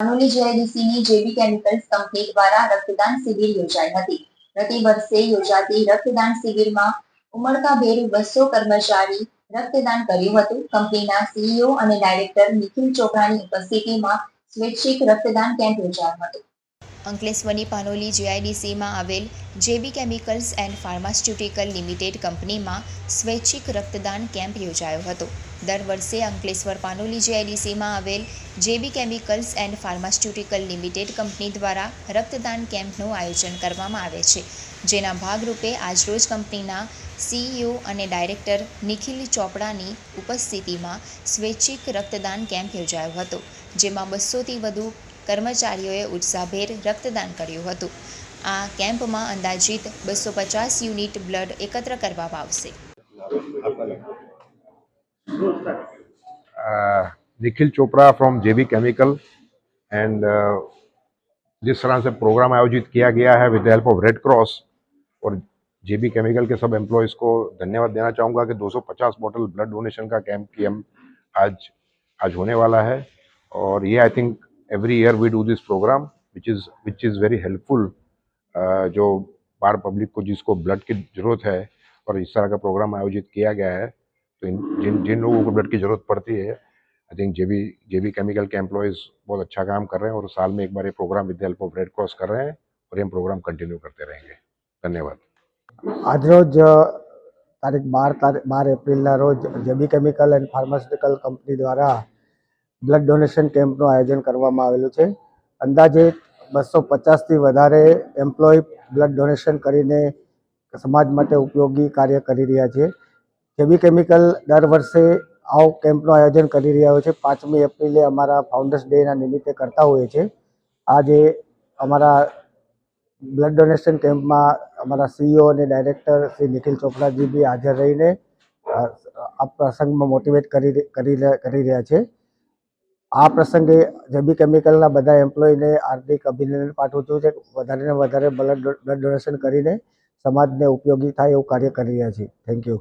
અનુલી જેઆઈડીસીની JB chemicals company દ્વારા રક્તદાન શિબિર યોજાઈ હતી. પ્રતિ વર્ષે યોજાતી રક્તદાન શિબિરમાં ઉમળકાભેર બસો કર્મચારી રક્તદાન કર્યું હતું. કંપનીના સીઈઓ અને ડાયરેક્ટર નિખિલ ચોપરાની ઉપસ્થિતિમાં સ્વૈચ્છિક રક્તદાન કેમ્પ યોજાયો હતો. અંકલેશ્વરની પાનોલી જીઆઈડીસીમાં આવેલ JB chemicals and pharmaceutical limited કંપનીમાં સ્વૈચ્છિક રક્તદાન કેમ્પ યોજાયો હતો. દર વર્ષે અંકલેશ્વર પાનોલી જીઆઈડીસીમાં આવેલ JB chemicals and pharmaceutical limited company દ્વારા રક્તદાન કેમ્પનું આયોજન કરવામાં આવે છે. જેના ભાગરૂપે આજરોજ કંપનીના સીઈઓ અને ડાયરેક્ટર નિખિલ ચોપડાની ઉપસ્થિતિમાં સ્વૈચ્છિક રક્તદાન કેમ્પ યોજાયો હતો, જેમાં બસોથી વધુ કર્મચારીઓએ ઉત્સાહભેર રક્તદાન કર્યું હતું આ કેમ્પમાં અંદાજિત બસો પચાસ યુનિટ બ્લડ એકત્ર કરવામાં આવશે uh, Nikhil Chopra from JB chemical and जिस तरह से प्रोग्राम आयोजित किया गया है with help of red cross और जेबी केमिकल के सब एम्प्लॉयज़ को धन्यवाद देना चाहूँगा कि 250 बोतल ब्लड डोनेशन का कैंप की हम आज आज होने वाला है और ये I think every year we do this programme which is which is very helpful जो बार पब्लिक को जिसको ब्लड की ज़रूरत है और इस तरह का प्रोग्राम आयोजित किया गया है तो इन जिन जिन लोगों को ब्लड की ज़रूरत पड़ती है I think JB JB chemical के एम्प्लॉयज़ बहुत अच्छा काम कर रहे हैं और साल में एक बार ये programme with help of red cross कर रहे हैं और ये हम प्रोग्राम कंटिन्यू करते रहेंगे धन्यवाद આજરોજ અ, તારીખ બાર તારીખ બાર એપ્રિલના રોજ JB chemical and pharmaceutical company દ્વારા બ્લડ ડોનેશન કેમ્પનું આયોજન કરવામાં આવેલું છે. અંદાજે બસો પચાસથી વધારે એમ્પ્લોય બ્લડ ડોનેશન કરીને સમાજ માટે ઉપયોગી કાર્ય કરી રહ્યા છે. જેબી કેમિકલ દર વર્ષે આવો કેમ્પનું આયોજન કરી રહ્યા હોય છે. પાંચમી એપ્રિલે અમારા ફાઉન્ડર્સ ડેના નિમિત્તે કરતા હોઈએ છે. આજે અમારા બ્લડ ડોનેશન કેમ્પમાં અમારા સીઈઓ અને ડાયરેક્ટર શ્રી નિખિલ ચોપડાજી બી હાજર રહીને આ પ્રસંગમાં મોટિવેટ કરી કરી રહ્યા છે. આ પ્રસંગે જેબી કેમિકલના બધા એમ્પ્લોયને હાર્દિક અભિનંદન પાઠવું છું કે વધારે ને વધારે બ્લડ ડોનેશન કરીને સમાજને ઉપયોગી થાય એવું કાર્ય કરી રહ્યા છીએ થેન્ક યુ